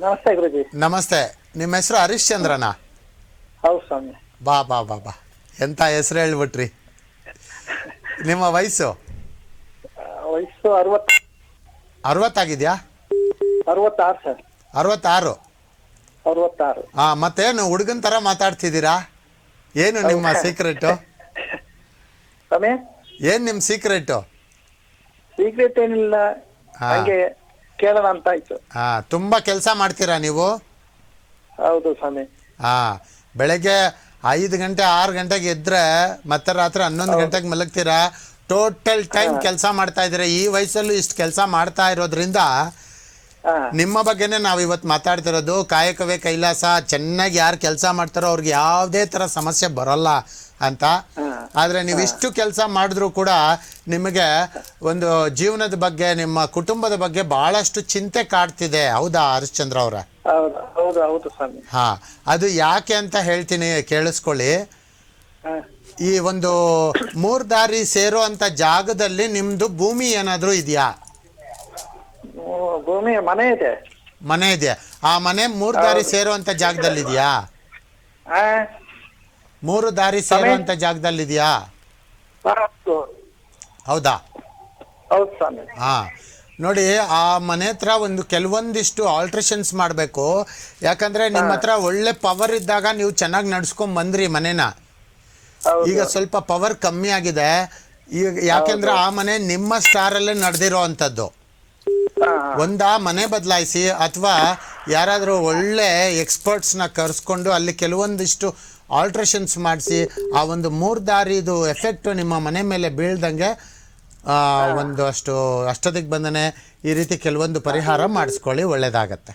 ನಮಸ್ತೆ ಗುರುಜಿ. ನಮಸ್ತೆ. ನಿಮ್ಮ ಹೆಸರು ಹರಿಶ್ಚಂದ್ರನ ಹೌದು ಸ್ವಾಮಿ. ಬಾ ಬಾ ಬಾ ಬಾ. ಎಂತ ಹೆಸರು ಹೇಳ್ಬಿಟ್ರಿ? ನಿಮ್ಮ ವಯಸ್ಸು? ವಯಸ್ಸು ಅರವತ್ ಅರವತ್ತಾಗಿದ್ಯಾ? ಅರವತ್ತಾರು ಸರ್. ಅರವತ್ತಾರು. ಅರವತ್ತಾರು. ಹಾ ಮತ್ತೇನು ಹುಡುಗನ ಥರ ಮಾತಾಡ್ತಿದ್ದೀರಾ? ಏನು ನಿಮ್ಮ ಸೀಕ್ರೆಟು ಸ್ವಾಮಿ? ಏನು ನಿಮ್ಮ ಸೀಕ್ರೆಟು ಸೀಕ್ರೆಟ್ ಏನಿಲ್ಲ. ಹಂಗೆ ಕೇಳೋಣ ಅಂತ ಆಯ್ತು. ಹಾ ತುಂಬಾ ಕೆಲಸ ಮಾಡ್ತೀರಾ ನೀವು? ಹೌದು ಸ್ವಾಮಿ. ಹಾ ಬೆಳಗ್ಗೆ ಐದು ಗಂಟೆ ಆರು ಗಂಟೆಗೆ ಎದ್ರೆ ಮತ್ತೆ ರಾತ್ರಿ ಹನ್ನೊಂದು ಗಂಟೆಗೆ ಮಲಗ್ತೀರಾ? ಟೋಟಲ್ ಟೈಮ್ ಕೆಲಸ ಮಾಡ್ತಾ ಇದ್ರೆ ಈ ವಯಸ್ಸಲ್ಲೂ ಇಷ್ಟು ಕೆಲಸ ಮಾಡ್ತಾ ಇರೋದ್ರಿಂದ ನಿಮ್ಮ ಬಗ್ಗೆನೇ ನಾವು ಇವತ್ತು ಮಾತಾಡ್ತಿರೋದು ಕಾಯಕವೇ ಕೈಲಾಸ ಚೆನ್ನಾಗಿ ಯಾರು ಕೆಲಸ ಮಾಡ್ತಾರೋ ಅವ್ರಿಗೆ ಯಾವುದೇ ಥರ ಸಮಸ್ಯೆ ಬರಲ್ಲ ಅಂತ. ಆದರೆ ನೀವು ಇಷ್ಟು ಕೆಲಸ ಮಾಡಿದ್ರೂ ಕೂಡ ನಿಮಗೆ ಒಂದು ಜೀವನದ ಬಗ್ಗೆ ನಿಮ್ಮ ಕುಟುಂಬದ ಬಗ್ಗೆ ಬಹಳಷ್ಟು ಚಿಂತೆ ಕಾಡ್ತಿದೆ. ಹೌದಾ ಹರಿಶ್ಚಂದ್ರ ಅವರ? ಹಾಂ ಅದು ಯಾಕೆ ಅಂತ ಹೇಳ್ತೀನಿ ಕೇಳಿಸ್ಕೊಳ್ಳಿ. ಈ ಒಂದು ಮೂರ್ ದಾರಿ ಸೇರೋ ಅಂತ ಜಾಗದಲ್ಲಿ ನಿಮ್ದು ಭೂಮಿ ಏನಾದರೂ ಇದೆಯಾ? ಭೂಮಿ ಮನೆ ಇದೆ. ಮನೆ ಇದೆ. ಆ ಮನೆ ಮೂರು ದಾರಿ ಸೇರುವಂತ ಜಾಗದಲ್ಲಿ ಇದೆಯಾ ಹಾ ಮೂರು ದಾರಿ ಸೇರುವಂತ ಜಾಗದಲ್ಲಿ ಇದೆಯಾ ಹೌದು. ಹೌದಾ? ಹೌದು ಸ್ವಾಮಿ. ಹಾ. ನೋಡಿ ಆ ಮನೆ ಹತ್ರ ಒಂದು ಕೆಲವೊಂದಿಷ್ಟು ಆಲ್ಟ್ರೇಷನ್ಸ್ ಮಾಡಬೇಕು. ಯಾಕಂದ್ರೆ ನಿಮ್ಮ ಹತ್ರ ಒಳ್ಳೆ ಪವರ್ ಇದ್ದಾಗ ನೀವು ಚೆನ್ನಾಗಿ ನಡ್ಸ್ಕೊಂಡ್ ಬಂದ್ರಿ ಮನೆನ. ಹೌದು. ಈಗ ಸ್ವಲ್ಪ ಪವರ್ ಕಮ್ಮಿ ಆಗಿದೆ. ಈಗ ಯಾಕಂದ್ರೆ ಆ ಮನೆ ನಿಮ್ಮ ಸ್ಟಾರಲ್ಲೇ ನಡೆದಿರೋ ಅಂಥದ್ದು ಒಂದ ಮನೆ ಬದಲಾಯಿಸಿ ಅಥವಾ ಯಾರಾದರೂ ಒಳ್ಳೆ ಎಕ್ಸ್ಪರ್ಟ್ಸ್ನ ಕರೆಸ್ಕೊಂಡು ಅಲ್ಲಿ ಕೆಲವೊಂದಿಷ್ಟು ಆಲ್ಟ್ರೇಷನ್ಸ್ ಮಾಡಿಸಿ ಆ ಒಂದು ಮೂರು ದಾರಿದು ಎಫೆಕ್ಟ್ ನಿಮ್ಮ ಮನೆ ಮೇಲೆ ಬೀಳ್ದಂಗೆ ಆ, ಒಂದು ಅಷ್ಟು ಅಷ್ಟದಿಗ್ ಬಂದನೆ ಈ ರೀತಿ ಕೆಲವೊಂದು ಪರಿಹಾರ ಮಾಡಿಸ್ಕೊಳ್ಳಿ ಒಳ್ಳೆಯದಾಗತ್ತೆ